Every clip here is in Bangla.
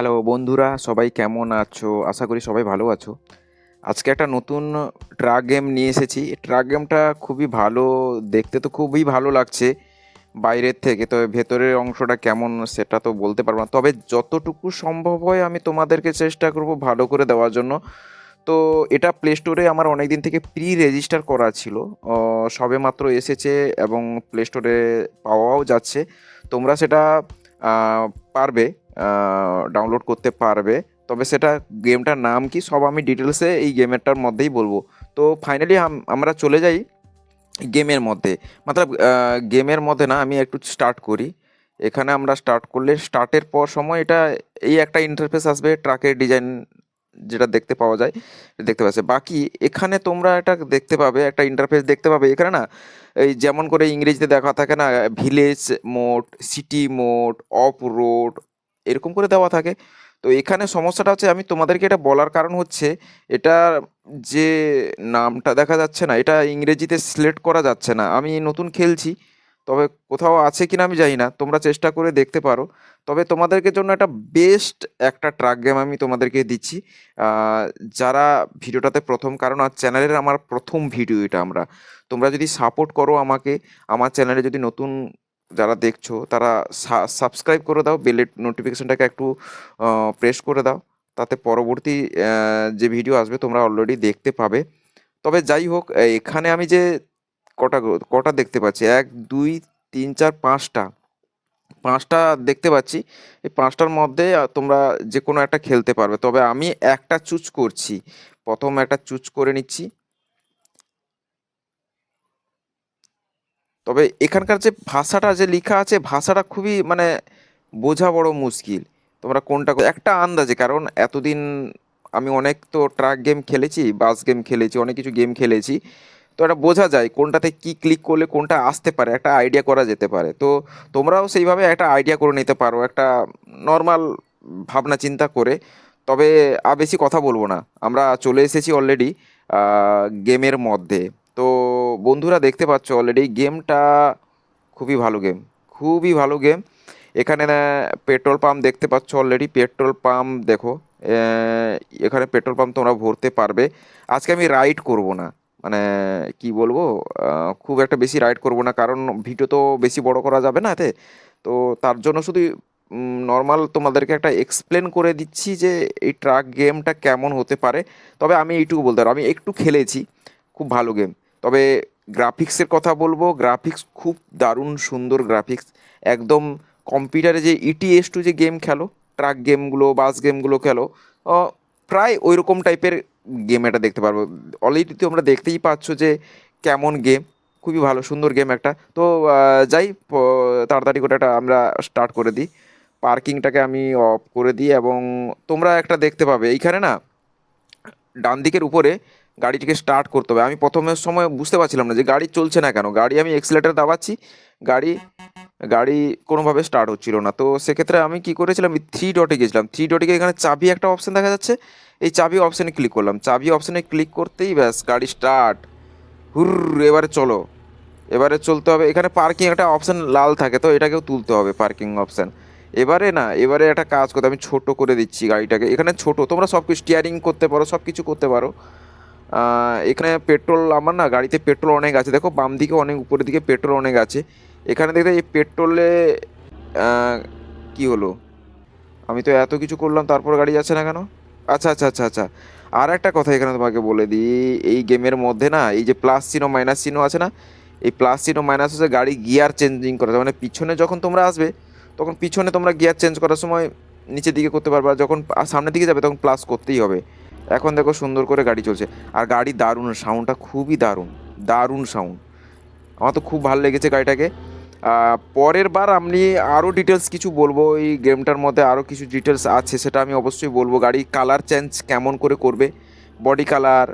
হ্যালো বন্ধুরা, সবাই কেমন আছো? আশা করি সবাই ভালো আছো। আজকে একটা নতুন ট্রাক গেম নিয়ে এসেছি। ট্রাক গেমটা খুবই ভালো, দেখতে তো খুবই ভালো লাগছে বাইরের থেকে। তবে ভেতরের অংশটা কেমন সেটা তো বলতে পারব না। তবে যতটুকু সম্ভব হয় আমি তোমাদেরকে চেষ্টা করব ভালো করে দেওয়ার জন্য। তো এটা প্লে স্টোরে আমার অনেক দিন থেকে প্রি রেজিস্টার করা ছিল। সবে মাত্র এসেছে এবং প্লে স্টোরে পাওয়াও যাচ্ছে। তোমরা সেটা পারবে। ডাউনলোড করতে পারবে। তবে সেটা গেমটার নাম কি সব আমি ডিটেলসে এই গেমেরটার মধ্যেই বলব। তো ফাইনালি আমরা চলে যাই গেমের মধ্যে। মতলব গেমের মধ্যে না আমি একটু স্টার্ট করি। এখানে আমরা স্টার্ট করলে স্টার্টের পর সময় এটা, এই একটা ইন্টারফেস আসবে ট্রাকের ডিজাইন যেটা দেখতে পাওয়া যায়, দেখতে পাচ্ছে। বাকি এখানে তোমরা এটা দেখতে পাবে, একটা ইন্টারফেস দেখতে পাবে। এখানে না, এই যেমন করে ইংরেজিতে দেখা থাকে না village mode city mode off road এরকম করে দেওয়া থাকে। তো এখানে সমস্যাটা হচ্ছে আমি তোমাদেরকে এটা বলার কারণ হচ্ছে, এটা যে নামটা দেখা যাচ্ছে না, এটা ইংরেজিতে সিলেক্ট করা যাচ্ছে না। আমি নতুন খেলছি, তবে কোথাও আছে কিনা আমি জানি না, তোমরা চেষ্টা করে দেখতে পারো। তবে তোমাদেরকে জন্য একটা বেস্ট একটা ট্রাক গেম আমি তোমাদেরকে দিচ্ছি। যারা ভিডিওটাতে প্রথম, কারণ আর চ্যানেলের আমার প্রথম ভিডিও এটা আমরা। তোমরা যদি সাপোর্ট করো আমাকে, আমার চ্যানেলে যদি নতুন যারা দেখছ, তারা সাবস্ক্রাইব করে দাও বেলের নোটিফিকেশনটাকে একটু প্রেস করে দাও। তাতে পরবর্তী যে ভিডিও আসবে, তোমরা অলরেডি দেখতে পাবে। তবে যাই হোক এখানে আমি যে কটা কটা দেখতে পাচ্ছি, এক, দুই, তিন, চার, পাঁচটা। পাঁচটা দেখতে পাচ্ছি। এই পাঁচটার মধ্যে তোমরা যে কোনো একটা খেলতে পারবে। তবে আমি একটা চুজ করছি। প্রথম একটা চুজ করে নিচ্ছি। তবে এখানকার যে ভাষাটা যে লেখা আছে, ভাষাটা খুবই মানে বোঝা বড় মুশকিল। তোমরা কোনটা একটা আন্দাজে, কারণ এতদিন আমি অনেক তো ট্রাক গেম খেলেছি, বাস গেম খেলেছি, অনেক কিছু গেম খেলেছি। তো এটা বোঝা যায় কোনটাতে কি ক্লিক করলে কোনটা আসতে পারে, একটা আইডিয়া করা যেতে পারে। তো তোমরাও সেইভাবে একটা আইডিয়া করে নিতে পারো, একটা নর্মাল ভাবনা চিন্তা করে। তবে আর বেশি কথা বলব না। আমরা চলে এসেছি অলরেডি গেমের মধ্যে। তো বন্ধুরা দেখতে পাচ্ছ অলরেডি গেমটা খুবই ভালো গেম খুবই ভালো গেম এখানে পেট্রোল পাম্প দেখতে পাচ্ছ অলরেডি পেট্রোল পাম্প দেখো। এখানে পেট্রোল পাম্প তোমরা ভরতে পারবে। আজকে আমি রাইড করব না মানে কি বলব খুব একটা বেশি রাইড করব না, কারণ ভিডিও তো বেশি বড় করা যাবে না এতে। তো তার জন্য শুধু নর্মাল তোমাদেরকে একটা এক্সপ্লেন করে দিচ্ছি যে এই ট্রাক গেমটা কেমন হতে পারে। তবে আমি এইটুকু বলতে পারব, আমি একটু খেলেছি, খুব ভালো গেম তবে গ্রাফিক্সের কথা বলব গ্রাফিক্স খুব দারুণ সুন্দর গ্রাফিক্স একদম কম্পিউটারে যে ইটিএস টু যে গেম খেলো ট্রাক গেমগুলো বাস গেমগুলো খেলো প্রায় ওই রকম টাইপের গেম এটা দেখতে পারব। অলরেডি তোমরা দেখতেই পাচ্ছ যে কেমন গেম খুবই ভালো, সুন্দর গেম একটা। তো যাই তাড়াতাড়ি করে একটা আমরা স্টার্ট করে দিই। পার্কিংটাকে আমি অফ করে দিই এবং তোমরা একটা দেখতে পাবে। এইখানে না ডান দিকের উপরে গাড়িটিকে স্টার্ট করতে হবে। আমি প্রথমের সময় বুঝতে পারছিলাম না যে গাড়ি চলছে না কেন। গাড়ি আমি এক্সিলেটার দাবাচ্ছি, গাড়ি গাড়ি কোনোভাবে স্টার্ট হচ্ছিল না। তো সেক্ষেত্রে আমি কি করেছিলাম থ্রি ডটে গেছিলাম। থ্রি ডটে গিয়ে এখানে চাবি একটা অপশান দেখা যাচ্ছে। এই চাবি অপশানে ক্লিক করলাম। চাবি অপশানে ক্লিক করতেই ব্যাস, গাড়ি স্টার্ট হুর, এবারে চলো। এবারে চলতে হবে। এখানে পার্কিং একটা অপশান লাল থাকে, তো এটাকেও তুলতে হবে পার্কিং অপশান এবারে না, এবারে একটা কাজ করতে আমি ছোট করে দিচ্ছি গাড়িটাকে। এখানে ছোট, তোমরা সব কিছু স্টিয়ারিং করতে পারো সব কিছু করতে পারো। এখানে পেট্রোল, আমার না গাড়িতে পেট্রোল অনেক আছে। দেখো বাম দিকে অনেক উপরের দিকে পেট্রোল অনেক আছে। এখানে দেখতে এই পেট্রোলে কি হলো? আমি তো এত কিছু করলাম, তারপর গাড়ি যাচ্ছে না কেন? আচ্ছা আচ্ছা আচ্ছা আচ্ছা। আর একটা কথা এখানে তোমাকে বলে দিই, এই গেমের মধ্যে না, এই যে প্লাস চিহ্ন, মাইনাস চিহ্ন আছে না, এই প্লাস চিহ্ন, মাইনাস হচ্ছে গাড়ি গিয়ার চেঞ্জিং করা। মানে পিছনে যখন তোমরা আসবে, তখন পিছনে তোমরা গিয়ার চেঞ্জ করার সময় নিচের দিকে করতে পারবে যখন সামনের দিকে যাবে, তখন প্লাস করতেই হবে। এখন দেখো সুন্দর করে গাড়ি চলছে। আর গাড়ি দারুণ সাউন্ডটা খুবই দারুণ দারুণ সাউন্ড আমার তো খুব ভালো লেগেছে গাড়িটাকে। পরের বার আমি আরও ডিটেলস কিছু বলব এই গেমটার মধ্যে আরও কিছু ডিটেলস আছে, সেটা আমি অবশ্যই বলব। গাড়ি কালার চেঞ্জ কেমন করে করবে বডি কালার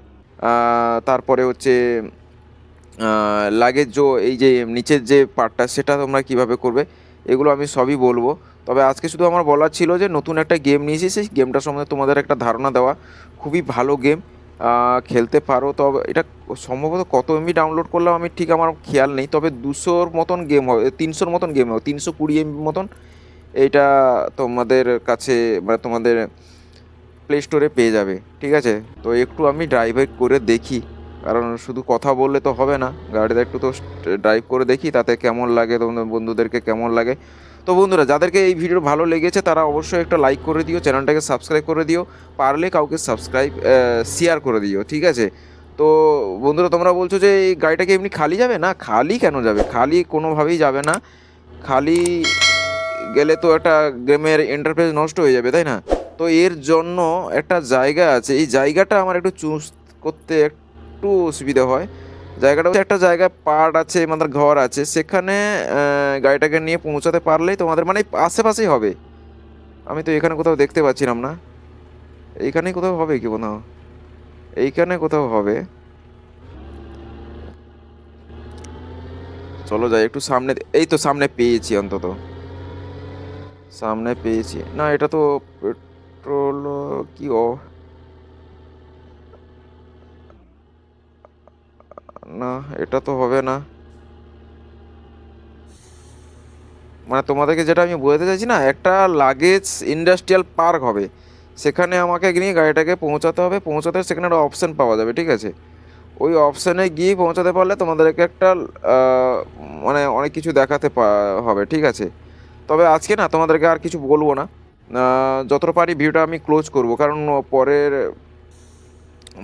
তারপরে হচ্ছে লাগেজ এই যে নিচের যে পার্টটা সেটা তোমরা কীভাবে করবে, এগুলো আমি সবই বলব। তবে আজকে শুধু আমার বলার ছিল যে নতুন একটা গেম নিয়েছি, সেই গেমটার সম্বন্ধে তোমাদের একটা ধারণা দেওয়া। খুবই ভালো গেম খেলতে পারো। তবে এটা সম্ভবত কত এমবি ডাউনলোড করলাম আমি ঠিক আমার খেয়াল নেই, তবে দুশোর মতন গেম হবে, তিনশোর মতন গেম হবে, তিনশো কুড়ি এমবি মতন। এইটা তোমাদের কাছে মানে তোমাদের প্লে স্টোরে পেয়ে যাবে, ঠিক আছে? তো একটু আমি ড্রাইভ করে দেখি। কারণ শুধু কথা বললে তো হবে না। গাড়িটা একটু তো ড্রাইভ করে দেখি, তাতে কেমন লাগে তোমাদের বন্ধুদেরকে কেমন লাগে। তো বন্ধুরা, যাদেরকে এই ভিডিও ভালো লেগেছে, তারা অবশ্যই একটা লাইক করে দিও, চ্যানেলটাকে সাবস্ক্রাইব করে দিও। পারলে কাউকে সাবস্ক্রাইব শেয়ার করে দিও, ঠিক আছে? তো বন্ধুরা, তোমরা বলছো যে এই গাড়িটাকে এমনি খালি যাবে? না, খালি কেন যাবে? খালি কোনোভাবেই যাবে না। খালি গেলে তো একটা গেমের ইন্টারফেস নষ্ট হয়ে যাবে, তাই না? তো এর জন্য একটা জায়গা আছে। এই জায়গাটা আমার একটু চুজ করতে একটু অসুবিধা হয়। জায়গাটা একটা জায়গায় পার্ট আছে আমাদের ঘর আছে। সেখানে গাড়িটাকে নিয়ে পৌঁছাতে পারলেই তোমাদের মানে আশেপাশেই হবে। আমি তো এখানে কোথাও দেখতে পাচ্ছিলাম না। এইখানেই কোথাও হবে কি কোথাও এইখানে কোথাও হবে। চলো যাই, একটু সামনে এই তো সামনে পেয়েছি অন্তত। সামনে পেয়েছি। না, এটা তো পেট্রোল, কি না এটা তো হবে না। মানে তোমাদেরকে যেটা আমি বোঝাতে চাইছি না, একটা লাগেজ ইন্ডাস্ট্রিয়াল পার্ক হবে। সেখানে আমাকে গিয়ে গাড়িটাকে পৌঁছাতে হবে, পৌঁছাতে সেখানে একটা অপশান পাওয়া যাবে, ঠিক আছে? ওই অপশানে গিয়ে পৌঁছাতে পারলে তোমাদেরকে একটা মানে অনেক কিছু দেখাতে হবে, ঠিক আছে? তবে আজকে না তোমাদেরকে আর কিছু বলব না। যতটা পারি ভিডিওটা আমি ক্লোজ করব, কারণ পরের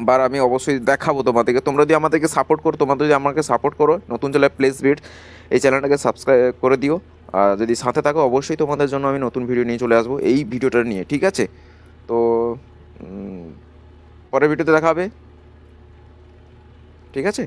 বার আমি অবশ্যই দেখাবো তোমাদেরকে। তোমরা যদি আমাদেরকে সাপোর্ট করো তোমরা যদি আমাকে সাপোর্ট করো, নতুন জেলায় প্লেস বিট এই চ্যানেলটাকে সাবস্ক্রাইব করে দিও। আর যদি সাথে থাকো, অবশ্যই তোমাদের জন্য আমি নতুন ভিডিও নিয়ে চলে আসব এই ভিডিওটা নিয়ে, ঠিক আছে? তো পরের ভিডিওতে দেখাবে ঠিক আছে?